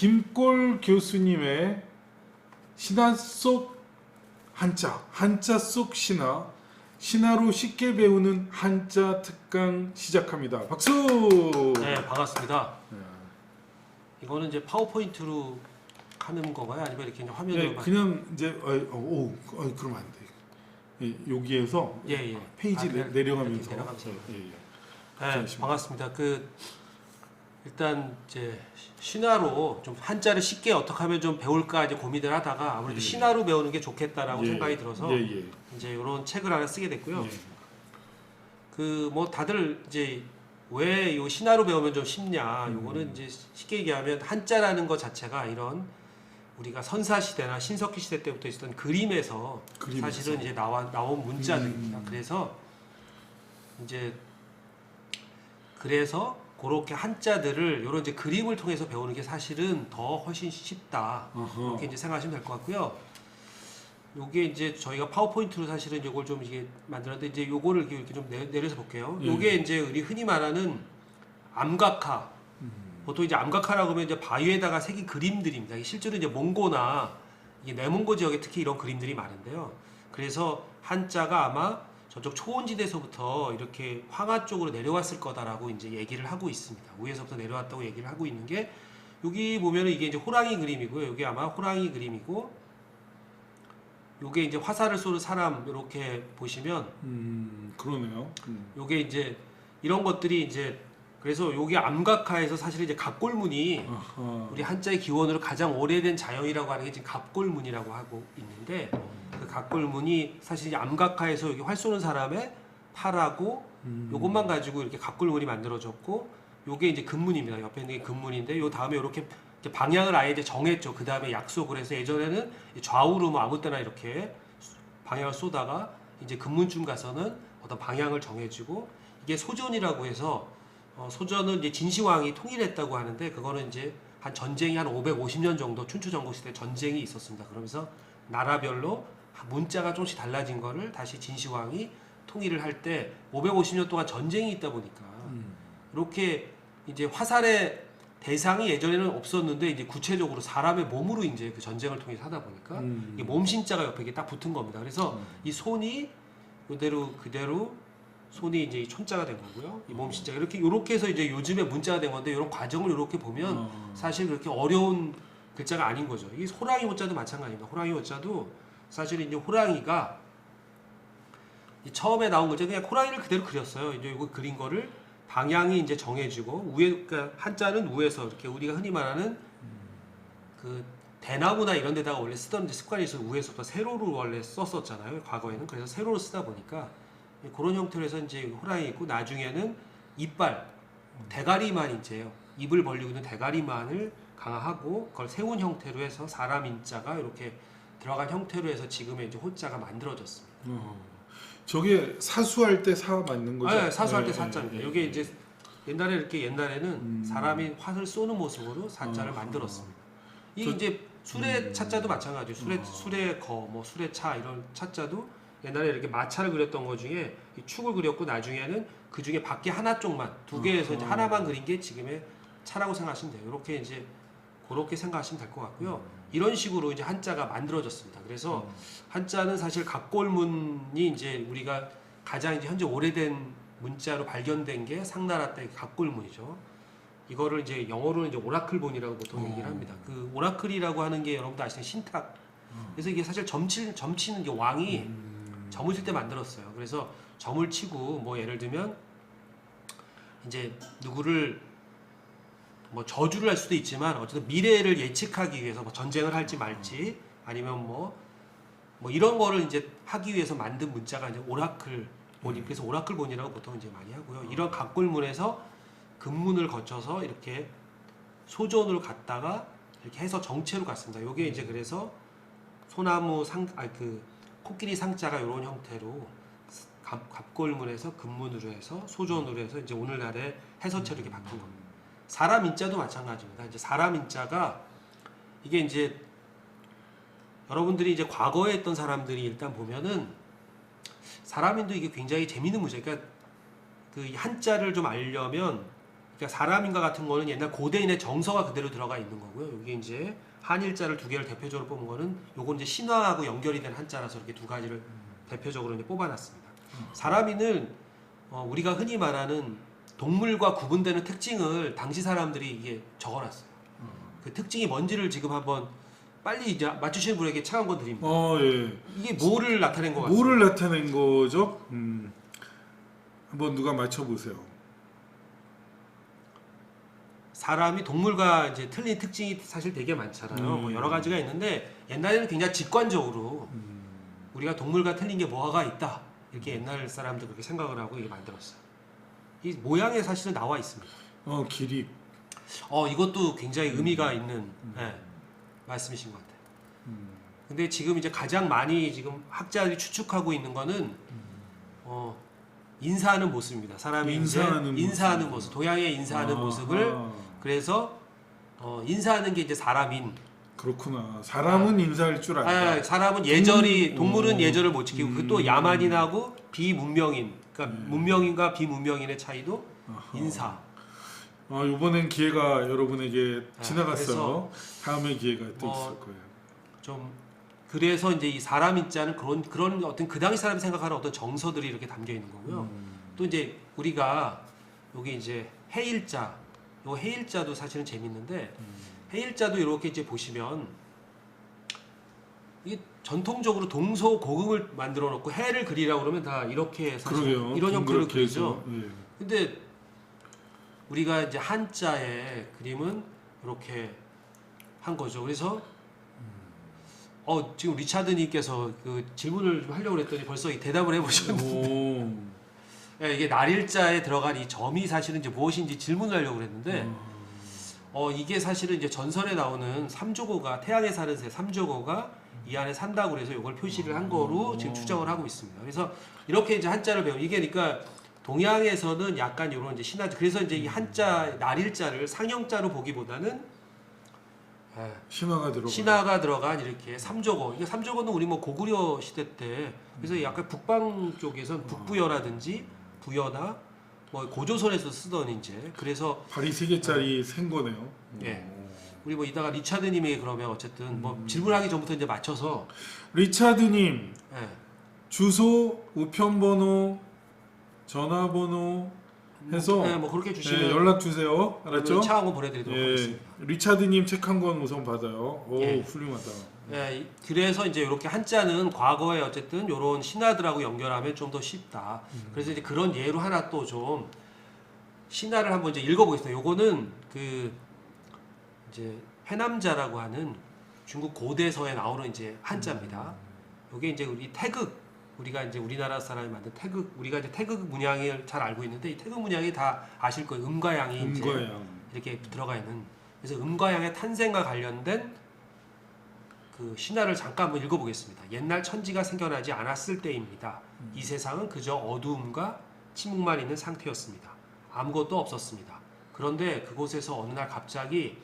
김골 교수님의 신화 속 한자, 한자 속 신화, 신화로 쉽게 배우는 한자 특강 시작합니다. 박수! 네, 반갑습니다. 네. 이거는 이제 파워포인트로 하는 건가요? 아니면 이렇게 그냥 화면으로? 네, 그냥 이제 어, 어, 오, 어, 그러면 안 돼. 예, 여기에서 예, 예. 페이지 아, 내, 내려가면서 내려가면서. 예, 예. 네. 반갑습니다. 그 일단 이제 신화로 좀 한자를 쉽게 어떻게 하면 좀 배울까 이제 고민을 하다가 아무래도 예. 신화로 배우는 게 좋겠다라고 예, 생각이 들어서 예, 예. 이제 이런 책을 하나 쓰게 됐고요. 예. 그뭐 다들 이제 왜 이 신화로 배우면 좀 쉽냐? 음. 요거는 이제 쉽게 얘기하면 한자라는 것 자체가 이런 우리가 선사 시대나 신석기 시대 때부터 있었던 그림에서 그림에서. 사실은 이제 나와 나온 문자들입니다. 음. 그래서 이제 그래서 그렇게 한자들을 이런 이제 그림을 통해서 배우는 게 사실은 더 훨씬 쉽다. 이렇게 이제 생각하시면 될 것 같고요. 요게 이제 저희가 파워포인트로 사실은 요걸 좀 이게 만들었는데 이제 요거를 이렇게 좀 내, 내려서 볼게요. 예. 요게 이제 우리 흔히 말하는 암각화. 음. 보통 이제 암각화라고 하면 이제 바위에다가 새긴 그림들입니다. 실제로 이제 몽고나 이게 내몽고 지역에 특히 이런 그림들이 많은데요. 그래서 한자가 아마 저쪽 초원지대에서부터 이렇게 황하 쪽으로 내려왔을 거다라고 이제 얘기를 하고 있습니다. 위에서부터 내려왔다고 얘기를 하고 있는 게 여기 보면은 이게 이제 호랑이 그림이고요. 여기 아마 호랑이 그림이고 요게 이제 화살을 쏘는 사람 이렇게 보시면 음, 그러네요. 음. 요게 이제 이런 것들이 이제 그래서 요게 암각화에서 사실 이제 갑골문이. 우리 한자의 기원으로 가장 오래된 자연이라고 하는 게 지금 갑골문이라고 하고 있는데 그 갑골문이 사실 이제 암각화에서 여기 활 쏘는 사람의 팔하고 음. 요것만 가지고 이렇게 갑골문이 만들어졌고 요게 이제 근문입니다. 옆에 있는 게 근문인데 요 다음에 이제 방향을 아예 이제 정했죠. 그 다음에 약속을 해서 예전에는 좌우로 뭐 아무 때나 이렇게 방향을 쏘다가 이제 근문쯤 가서는 어떤 방향을 정해지고 이게 소전이라고 해서 어, 소전은 이제 진시황이 통일했다고 하는데 그거는 이제 한 전쟁이 한 550년 정도 춘추 전국 시대 전쟁이 있었습니다. 그러면서 나라별로 문자가 조금씩 달라진 거를 다시 진시황이 통일을 할 때 550년 동안 전쟁이 있다 보니까 음. 이렇게 이제 화살의 대상이 예전에는 없었는데 이제 구체적으로 사람의 몸으로 이제 그 전쟁을 통해서 하다 보니까 음. 이게 몸신자가 옆에 이게 딱 붙은 겁니다. 그래서 음. 이 손이 그대로 그대로 손이 이제 이 촌자가 된 거고요. 이 몸신자 이렇게 이렇게 해서 이제 요즘에 문자가 된 건데 이런 과정을 이렇게 보면 어. 사실 그렇게 어려운 글자가 아닌 거죠. 이 호랑이 호자도 마찬가지입니다. 호랑이 호자도 사실 이제 호랑이가 이 처음에 나온 글자 그냥 호랑이를 그대로 그렸어요. 이제 이거 그린 거를 방향이 이제 정해지고 위에 그러니까 한자는 위에서 이렇게 우리가 흔히 말하는 그 대나무나 이런 데다가 원래 쓰던 습관이 있어서 위에서부터 세로를 원래 썼었잖아요. 과거에는 그래서 세로를 쓰다 보니까 그런 형태로 해서 이제 호랑이 있고 나중에는 이빨 대가리만 이제요. 입을 벌리고 있는 대가리만을 강화하고 그걸 세운 형태로 해서 사람 인자가 이렇게 들어간 형태로 해서 지금의 이제 호자가 만들어졌습니다. 어. 저게 사수할 때 사 맞는 거죠? 네, 사수할 때 네, 사자입니다. 네, 이게 네. 이제 옛날에 이렇게 옛날에는 음. 사람이 화를 쏘는 모습으로 사자를 어. 만들었습니다. 이게 저- 이제 술의 음. 차자도 마찬가지예요. 술의 어. 술의 거, 뭐 술의 차 이런 차자도 옛날에 이렇게 마차를 그렸던 것 중에 이 축을 그렸고 나중에는 그 중에 밖에 하나 쪽만 두 개에서 이제 어허. 하나만 그린 게 지금의 차라고 생각하시면 돼요. 이렇게 이제 그렇게 생각하시면 될 것 같고요. 음. 이런 식으로 이제 한자가 만들어졌습니다. 그래서 한자는 사실 갑골문이 이제 우리가 가장 이제 현재 오래된 문자로 발견된 게 상나라 때 갑골문이죠. 이거를 이제 영어로는 이제 오라클본이라고 보통 어. 얘기를 합니다. 그 오라클이라고 하는 게 여러분도 아시는 신탁. 어. 그래서 이게 사실 점치 점치는 게 왕이 음. 점을 칠 때 만들었어요. 그래서 점을 치고 뭐 예를 들면 이제 누구를 뭐 저주를 할 수도 있지만 어쨌든 미래를 예측하기 위해서 뭐 전쟁을 할지 말지 아니면 뭐 뭐 이런 거를 이제 하기 위해서 만든 문자가 이제 오라클 본이 그래서 오라클 본이라고 보통 이제 많이 하고요. 이런 각골문에서 근문을 거쳐서 이렇게 소전으로 갔다가 이렇게 해서 정체로 갔습니다. 요게 이제 그래서 소나무 상, 아니 그 코끼리 상자가 이런 형태로 갑, 갑골문에서 근문으로 해서 소전으로 해서 이제 오늘날의 해서체로 이렇게 바뀐 겁니다. 사람 인자도 마찬가지입니다. 이제 사람 인자가 이게 이제 여러분들이 이제 과거에 했던 사람들이 일단 보면은 사람인도 이게 굉장히 재밌는 문제. 그러니까 그 한자를 좀 알려면 그러니까 사람인가 같은 거는 옛날 고대인의 정서가 그대로 들어가 있는 거고요. 여기 이제 한일자를 두 개를 대표적으로 뽑은 거는 요건 이제 신화하고 연결이 된 한자라서 이렇게 두 가지를 대표적으로 이제 뽑아놨습니다. 사람인은 어, 우리가 흔히 말하는 동물과 구분되는 특징을 당시 사람들이 이게 적어놨어요. 그 특징이 뭔지를 지금 한번 빨리 이제 맞추시는 분에게 차가운 건 드립니다. 어, 예. 이게 뭐를 나타낸 것 같아요? 뭐를 나타낸 거죠? 음. 한번 누가 맞춰 보세요. 사람이 동물과 이제 틀린 특징이 사실 되게 많잖아요. 음. 뭐 여러 가지가 있는데 옛날에는 굉장히 직관적으로 음. 우리가 동물과 틀린 게 뭐가 있다 이렇게 옛날 사람들 그렇게 생각을 하고 이게 만들었어요. 이 모양에 사실은 나와 있습니다. 어, 길이. 어 이것도 굉장히 의미가 있는 예, 말씀이신 것 같아요. 음. 근데 지금 이제 가장 많이 지금 학자들이 추측하고 있는 거는 어 인사하는 모습입니다. 사람이 인사하는 이제 인사하는 모습. 모습, 도양의 인사하는 아하. 모습을 그래서 어, 인사하는 게 이제 사람인. 그렇구나. 사람은 인사할 줄 안다. 아, 사람은 예절이 음, 동물은 오. 예절을 못 지키고 음. 그또 야만인하고 비문명인. 그러니까 음. 문명인과 비문명인의 차이도 아하. 인사. 아, 이번엔 기회가 여러분에게 아, 지나갔어요. 다음에 기회가 또 뭐, 있을 거예요. 좀 그래서 이제 이 사람 인자는 그런 그런 어떤 그 당시 사람이 생각하는 어떤 정서들이 이렇게 담겨 있는 거고요. 음. 또 이제 우리가 여기 이제 해일자, 요 해일자도 사실은 재밌는데 음. 해일자도 이렇게 이제 보시면 이게 전통적으로 동서 고금을 만들어 놓고 해를 그리라고 그러면 다 이렇게 사실 그러게요. 이런 형태로 동그랗게 해서, 그리죠. 예. 근데 우리가 이제 한자의 그림은 이렇게 한 거죠. 그래서 어 지금 리차드 님께서 그 질문을 좀 하려고 그랬더니 벌써 이 대답을 해 보셨는데 오. 예, 이게 날일자에 들어간 이 점이 사실은 이제 무엇인지 질문을 하려고 그랬는데 음. 어 이게 사실은 이제 전설에 나오는 삼조고가 태양에 사는 새 삼조고가 이 안에 산다고 그래서 이걸 표시를 한 거로 지금 추정을 하고 있습니다. 그래서 이렇게 이제 한자를 배우 이게 그러니까 동양에서는 약간 이런 이제 신화 그래서 이제 이 한자 날일자를 상형자로 보기보다는 예, 신화가 들어가. 신화가 들어간 이렇게 삼조고 이게 삼조고는 우리 뭐 고구려 시대 때 그래서 약간 북방 쪽에선 북부여라든지 부여나 뭐 고조선에서 쓰던 이제 그래서 발이 세 개짜리 생 거네요. 예. 오. 우리 뭐 이따가 리차드님이 그러면 어쨌든 뭐 음. 질문하기 전부터 이제 맞춰서 리차드님 예. 주소, 우편번호, 전화번호 해서 네, 뭐 그렇게 예, 주시면 연락 주세요. 알았죠? 차 한번 보내드리도록 예, 하겠습니다. 리차드님 책 한 권 우선 받아요. 오 예. 훌륭하다. 예, 이- 그래서 이제 이렇게 한자는 과거에 어쨌든 이런 신화들하고 연결하면 좀 더 쉽다. 음. 그래서 이제 그런 예로 하나 또 좀 신화를 한번 이제 읽어보겠습니다. 요거는 그 이제 해남자라고 하는 중국 고대서에 나오는 이제 한자입니다. 요게 이제 우리 태극 우리가 이제 우리나라 사람이 만든 태극 우리가 이제 태극 문양을 잘 알고 있는데 이 태극 문양이 다 아실 거예요. 음과 양이 이제 음과양. 이렇게 들어가 있는 그래서 음과 양의 탄생과 관련된 그 신화를 잠깐 한번 읽어보겠습니다. 옛날 천지가 생겨나지 않았을 때입니다. 이 세상은 그저 어두움과 침묵만 있는 상태였습니다. 아무것도 없었습니다. 그런데 그곳에서 어느 날 갑자기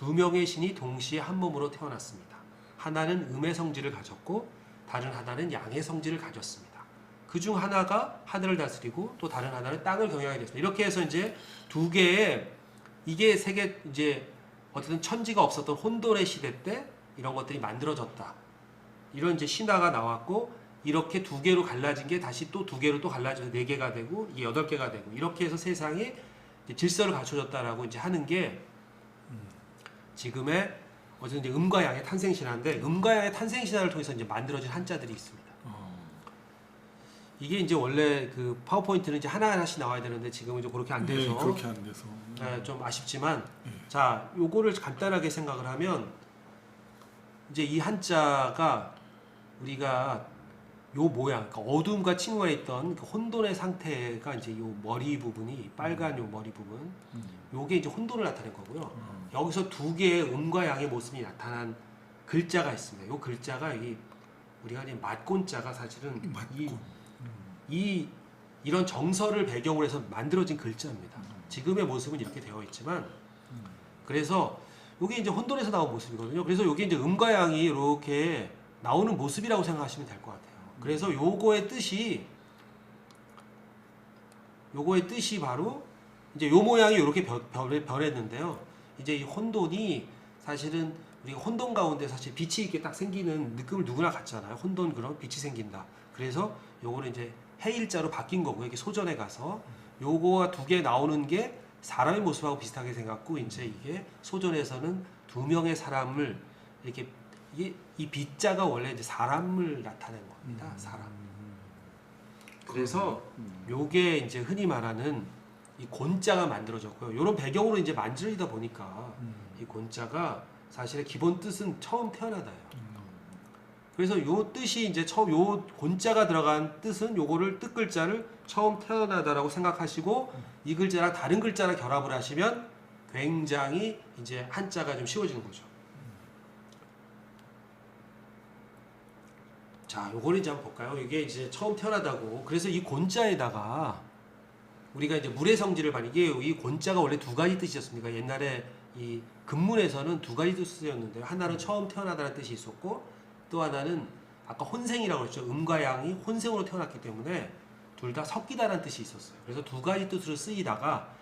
두 명의 신이 동시에 한 몸으로 태어났습니다. 하나는 음의 성질을 가졌고 다른 하나는 양의 성질을 가졌습니다. 그 중 하나가 하늘을 다스리고 또 다른 하나는 땅을 경영하게 됐습니다. 이렇게 해서 이제 두 개의 이게 세계 이제 어쨌든 천지가 없었던 혼돈의 시대 때 이런 것들이 만들어졌다. 이런 이제 신화가 나왔고 이렇게 두 개로 갈라진 게 다시 또 두 개로 또 갈라져서 네 개가 되고 이게 여덟 개가 되고 이렇게 해서 세상에 이제 질서를 갖춰졌다라고 이제 하는 게 지금의 어쨌든 이제 음과 양의 탄생 신화인데 음과 양의 탄생 신화를 통해서 이제 만들어진 한자들이 있습니다. 어. 이게 이제 원래 그 파워포인트는 이제 하나 하나씩 나와야 되는데 지금은 이제 그렇게 안 돼서 예, 그렇게 안 돼서. 네, 좀 아쉽지만 예. 자 요거를 간단하게 생각을 하면 이제 이 한자가 우리가 요 모양 그러니까 어둠과 침묵에 있던 그 혼돈의 상태가 이제 요 머리 부분이 빨간 요 머리 부분 음. 요게 이제 혼돈을 나타낸 거고요 어. 여기서 두 개의 음과 양의 모습이 나타난 글자가 있습니다 요 글자가 이 우리가 이제 맞곤자가 사실은 이, 맞고. 이 이런 정서를 배경으로 해서 만들어진 글자입니다. 지금의 모습은 이렇게 되어 있지만 그래서 이게 이제 혼돈에서 나온 모습이거든요. 그래서 이게 이제 음과 양이 이렇게 나오는 모습이라고 생각하시면 될 것 같아요. 그래서 요거의 뜻이 요거의 뜻이 바로 이제 요 모양이 이렇게 변했는데요. 이제 이 혼돈이 사실은 우리가 혼돈 가운데 사실 빛이 이렇게 딱 생기는 느낌을 누구나 갖잖아요. 혼돈 그런 빛이 생긴다. 그래서 요거는 이제 해일자로 바뀐 거고요. 이게 소전에 가서 요거가 두 개 나오는 게 사람의 모습하고 비슷하게 생겼고 이제 이게 소전에서는 두 명의 사람을 이렇게 이게 이 빛자가 원래 이제 사람을 나타낸 겁니다. 사람. 그래서 요게 이제 흔히 말하는 이 곤자가 만들어졌고요. 요런 배경으로 이제 만들어지다 보니까 이 곤자가 사실의 기본 뜻은 처음 태어나다예요. 그래서 요 뜻이 이제 처음 요 곤자가 들어간 뜻은 요거를 뜻 글자를 처음 태어나다라고 생각하시고 이 글자랑 다른 글자랑 결합을 하시면 굉장히 이제 한자가 좀 쉬워지는 거죠. 자, 요거를 이제 한번 볼까요? 이게 이제 처음 태어나다고. 그래서 이 곤자에다가 우리가 이제 물의 성질을 봐 이게 이 곤자가 원래 두 가지 뜻이었습니다. 옛날에 이 근문에서는 두 가지 뜻이었는데요. 하나는 처음 태어나다는 뜻이 있었고 또 하나는 아까 혼생이라고 했죠. 음과 양이 혼생으로 태어났기 때문에 둘 다 섞이다라는 뜻이 있었어요. 그래서 두 가지 뜻으로 쓰이다가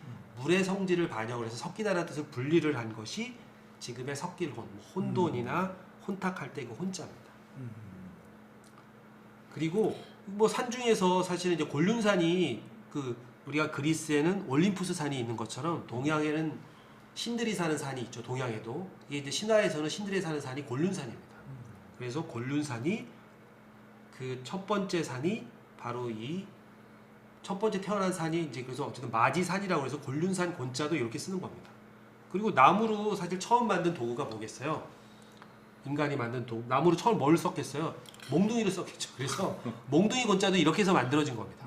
물의 성질을 반영을 해서 섞이다라는 뜻을 분리를 한 것이 지금의 섞일혼, 뭐 혼돈이나 혼탁할 때 그 혼자입니다. 그리고 뭐 산 중에서 사실은 이제 곤륜산이 그 우리가 그리스에는 올림푸스 산이 있는 것처럼 동양에는 신들이 사는 산이 있죠. 동양에도 이게 이제 신화에서는 신들이 사는 산이 곤륜산입니다. 그래서 곤륜산이 그 첫 번째 산이 바로 이 첫 번째 태어난 산이 이제 그래서 어쨌든 마지산이라고 해서 곤륜산 곤자도 이렇게 쓰는 겁니다. 그리고 나무로 사실 처음 만든 도구가 뭐겠어요? 인간이 만든 도구. 나무로 처음 뭘 썼겠어요? 몽둥이를 썼겠죠. 그래서 몽둥이 곤자도 이렇게 해서 만들어진 겁니다.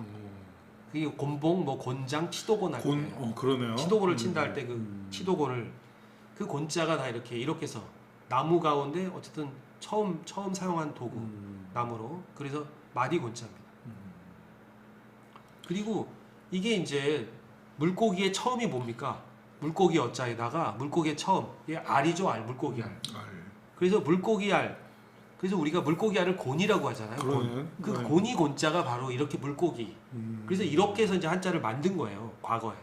그게 곤봉, 뭐 곤장, 치도곤 할 곤, 때, 어 그러네요. 치도곤을 친다 할 때 그 치도곤을 그 곤자가 다 이렇게 이렇게 해서 나무 가운데 어쨌든 처음 처음 사용한 도구 나무로 그래서 마디 곤자입니다. 그리고 이게 이제 물고기의 처음이 뭡니까? 물고기 어자에다가 물고기의 처음 이게 알이죠 알 물고기 알. 알. 그래서 물고기 알 그래서 우리가 물고기 알을 곤이라고 하잖아요. 곤. 그 네. 곤이 곤자가 바로 이렇게 물고기. 음. 그래서 이렇게 해서 이제 한자를 만든 거예요. 과거에.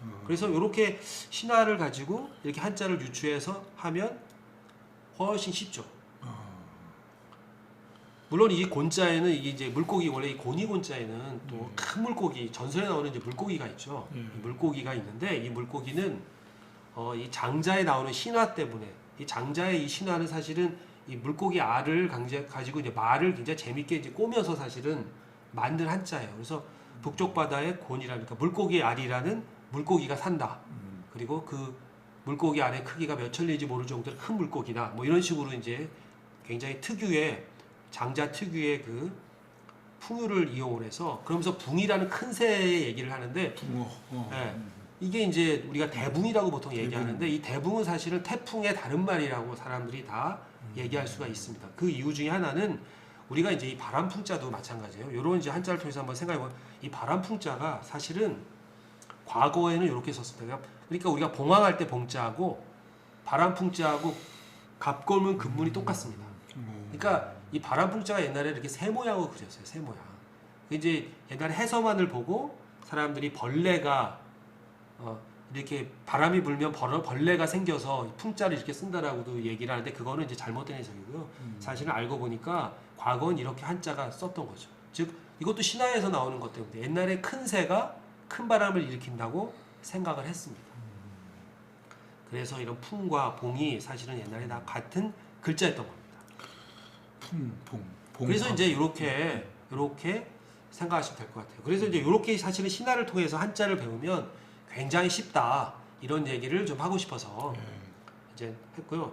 어. 그래서 이렇게 신화를 가지고 이렇게 한자를 유추해서 하면 훨씬 쉽죠. 어. 물론 이 곤자에는 이게 이제 물고기 원래 이 곤이 곤자에는 네. 또큰 물고기 전설에 나오는 이제 물고기가 있죠. 예. 이 물고기가 있는데 이 물고기는 어, 이 장자에 나오는 신화 때문에 이 장자의 이 신화는 사실은 이 물고기 알을 강제 가지고 이제 말을 굉장히 재밌게 이제 꼬면서 사실은 만든 한자예요. 그래서 북쪽 바다의 곤이라니까 물고기 알이라는 물고기가 산다. 음. 그리고 그 물고기 알의 크기가 몇 천리인지 모를 정도의 큰 물고기다. 뭐 이런 식으로 이제 굉장히 특유의 장자 특유의 그 풍유를 이용을 해서 그러면서 붕이라는 큰 새의 얘기를 하는데 붕어. 어. 예. 이게 이제 우리가 대붕이라고 보통 얘기하는데 이 대붕은 사실은 태풍의 다른 말이라고 사람들이 다 얘기할 수가 있습니다. 그 이유 중에 하나는 우리가 이제 이 바람풍자도 마찬가지예요. 요런 이제 한자를 통해서 한번 생각해 보면 이 바람풍자가 사실은 과거에는 이렇게 썼습니다. 그러니까 우리가 봉황할 때 봉자하고 바람풍자하고 갑골문 금문이 똑같습니다. 어. 그러니까 이 바람풍자가 옛날에 이렇게 새 모양으로 그렸어요. 새 모양. 그 이제 옛날에 해서만을 보고 사람들이 벌레가 어, 이렇게 바람이 불면 벌, 벌레가 생겨서 풍자를 이렇게 쓴다라고도 얘기를 하는데 그거는 이제 잘못된 해석이고요. 음. 사실은 알고 보니까 과거는 이렇게 한자가 썼던 거죠. 즉 이것도 신화에서 나오는 것 때문에 옛날에 큰 새가 큰 바람을 일으킨다고 생각을 했습니다. 그래서 이런 풍과 봉이 사실은 옛날에 다 같은 글자였던 겁니다. 풍, 봉. 봉. 그래서 이제 이렇게 이렇게 생각하시면 될 것 같아요. 그래서 이제 이렇게 사실은 신화를 통해서 한자를 배우면 굉장히 쉽다 이런 얘기를 좀 하고 싶어서 예. 이제 했고요.